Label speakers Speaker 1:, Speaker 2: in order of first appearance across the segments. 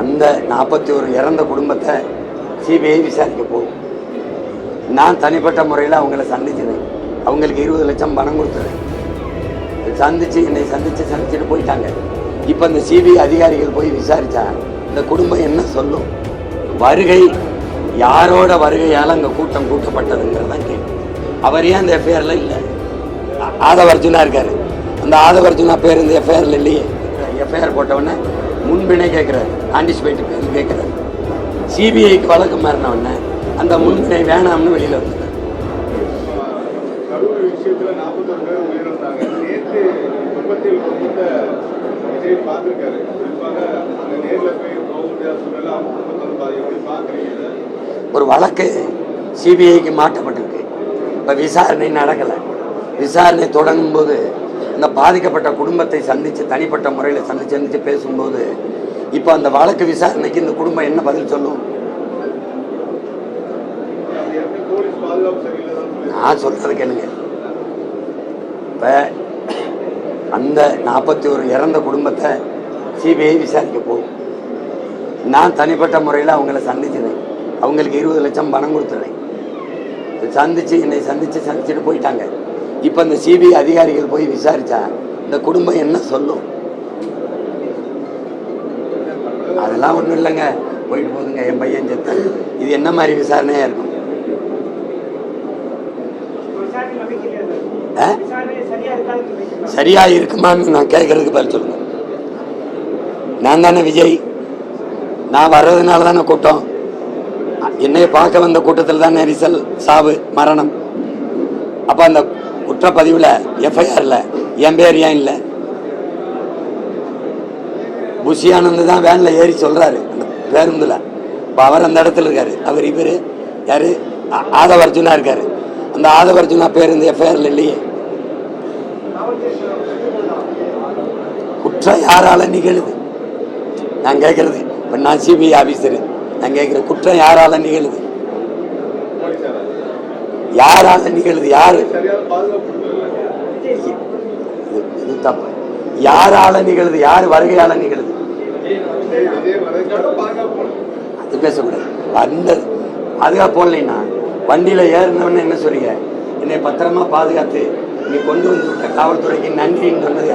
Speaker 1: அந்த நாற்பத்தி ஒரு இறந்த குடும்பத்தை சிபிஐ விசாரிக்க போகும் நான் தனிப்பட்ட முறையில் அவங்கள சந்திச்சினேன் அவங்களுக்கு இருபது லட்சம் பணம் கொடுத்துறேன் சந்திச்சு என்னை சந்திச்சு சந்திச்சுட்டு போயிட்டாங்க. இப்போ இந்த சிபிஐ அதிகாரிகள் போய் விசாரித்தா இந்த குடும்பம் என்ன சொல்லும்? வருகை யாரோட வருகையால் அங்கே கூட்டம் கூட்டப்பட்டதுங்கிறது தான் கேள்வி. அவர் ஏன் அந்த எஃப்ஐஆரில் இல்லை? ஆதவர்ஜுனா இருக்கார் இருக்காரு. அந்த ஆதவர்ஜுனா பேர் இந்த எஃப்ஐஆரில் இல்லையே. எஃப்ஐஆர் போட்டவொடனே முன்பினை கேட்குறாரு. ஆன்டிசிபேட் பேர் கேட்குறாரு. சிபிஐக்கு வழக்கு மாறின உடனே அந்த முன்பினை வேணாம்னு வெளியில் வந்துட்டார்.
Speaker 2: கரூர் விஷயத்துல நாற்பத்தொரு பேர் உயிரிழந்தாங்க. நேற்று குடும்பத்தில் குடும்பத்தை விஜய் பார்த்திருக்காரு. குறிப்பாக அந்த நேர்ல போய் போக முடியாத சூழ்நிலை அவங்க குடும்பத்தை வந்து பாதி எப்படி பாக்குறீங்க இதை?
Speaker 1: ஒரு வழக்கு சிபிஐக்கு மாற்றப்பட்டிருக்கு. இப்போ விசாரணை நடக்கலை. விசாரணை தொடங்கும் போது இந்த பாதிக்கப்பட்ட குடும்பத்தை சந்தித்து தனிப்பட்ட முறையில் சந்தித்து சந்தித்து பேசும்போது இப்போ அந்த வழக்கு விசாரணைக்கு இந்த குடும்பம் என்ன பதில் சொல்லும்? நான் சொல்றது கேளுங்க. இப்போ அந்த நாற்பத்தி ஒரு இறந்த குடும்பத்தை சிபிஐ விசாரிக்க போகும். நான் தனிப்பட்ட முறையில் அவங்கள சந்திச்சினேன் அவங்களுக்கு இருபது லட்சம் பணம் கொடுத்துனேன் சந்திச்சு என்னை சந்திச்சு சந்திச்சுட்டு போயிட்டாங்க. இப்போ இந்த சிபிஐ அதிகாரிகள் போய் விசாரிச்சா இந்த குடும்பம் என்ன சொல்லும்? அதெல்லாம் ஒன்றும் இல்லைங்க. போயிட்டு போதுங்க என் பையன் செத்தான் இது என்ன மாதிரி விசாரணையாக இருக்கும்? ஆ?
Speaker 3: சரியா
Speaker 1: இருக்குமான்னு நான் கேட்கறதுக்கு பதில் சொல்லுங்க. நான் தானே விஜய். நான் வர்றதுனால தானே கூட்டம். என்னைய பார்க்க வந்த கூட்டத்தில் தானே ரிசல் சாவு மரணம். அப்போ அந்த குற்றப்பதிவில் எஃப்ஐஆரில் என் பேர் ஏன் இல்லை? புஷியானந்து தான் வேனில் ஏறி சொல்கிறாரு அந்த பேருந்தில். இப்போ அவர் அந்த இடத்துல இருக்காரு. அவர் இவர் யார்? ஆதவர்ஜுனா இருக்கார். இருக்காரு அந்த ஆதவர்ஜுனா பேர் இந்த எஃப்ஐஆரில் இல்லையே. குற்றம் யாரால நிகழுது? நான் கேட்கறது இப்போ நான் சிபிஐ ஆபீசரு நான் கேட்குற குற்றம் யாரால நிகழுது? யாரால நிகழுது யாரு? இது தப்பு யாரால நிகழுது யார் வருகையால நிகழுது. அது பேசக்கூடாது. அந்த பாதுகாப்பு போடலைன்னா வண்டியில ஏறினவன்னு என்ன சொல்றீங்க? என்னை பத்திரமா பாதுகாத்து நீ கொண்டு வந்து விட்ட காவல்துறைக்கு நன்றின்னு சொன்னது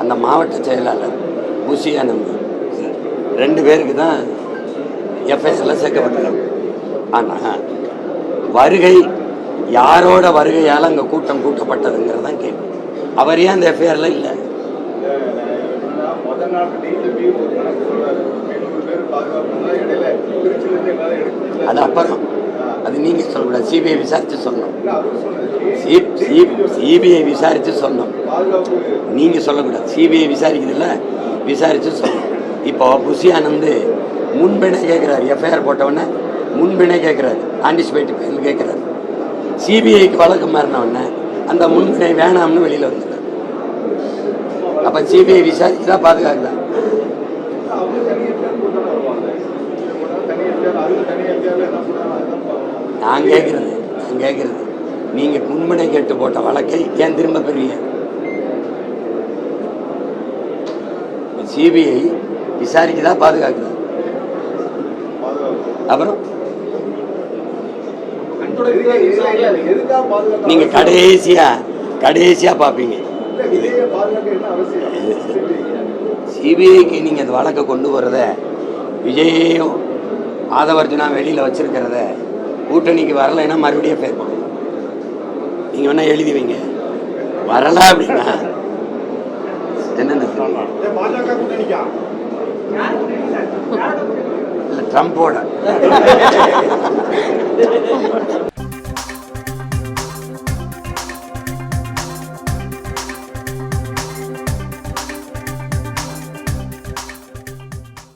Speaker 1: அந்த மாவட்ட செயலாளர் புஷி ரெண்டு பேருக்கு தான் எஃப்ஐஆரில் சேர்க்கப்பட்டிருக்காங்க. ஆனால் வருகை யாரோட வருகையால் அங்கே கூட்டம் கூட்டப்பட்டதுங்கிறது தான் கேள்வி. அவர் ஏன் அந்த எஃப்ஐஆரில் இல்லை? அது அப்புறம். அது நீங்க சொல்லக்கூடாது. சிபிஐ விசாரிச்சு
Speaker 2: சொன்னோம்
Speaker 1: சிபிஐ விசாரிச்சு சொன்னோம்
Speaker 2: நீங்கள்
Speaker 1: நீங்க சொல்லக்கூடாது. சிபிஐ விசாரிக்குதுல்ல விசாரிச்சு சொல்லணும். இப்போ புஷி ஆனந்த் முன்பிணை கேட்கிறாரு எஃப்ஐஆர் போட்டவொடனே முன்பிணை கேட்கிறாரு ஆன்டிசிபேட் பேர் கேட்கிறாரு சிபிஐக்கு வழக்கு மாறின அந்த முன்பினை வேணாம்னு வெளியில் வந்துட்டார். அப்போ சிபிஐ
Speaker 2: விசாரிச்சு தான் பாதுகாக்கலாம்
Speaker 1: நான் கேட்கறது நான் கேட்கறது. நீங்க முன்பிணை கேட்டு போட்ட வழக்கை ஏன் திரும்ப பெறுவீங்க? சிபிஐ விசாரிக்குதா பாதுகாக்குதா?
Speaker 2: பாதுகாப்பு
Speaker 1: அப்புறம்? நீங்க கடைசியா கடைசியா பார்ப்பீங்க. சிபிஐக்கு நீங்கள் அந்த வழக்கை கொண்டு வர்றத விஜயும் ஆதவர்ஜுனா வெளியில் வச்சிருக்கிறத கூட்டணிக்கு வரலைன்னா மறுபடியும் பண்ணும் நீங்கள் வேணால் எழுதி வைங்க. வரல அப்படின்னா என்னென்ன இல்லை ட்ரம்ப்போட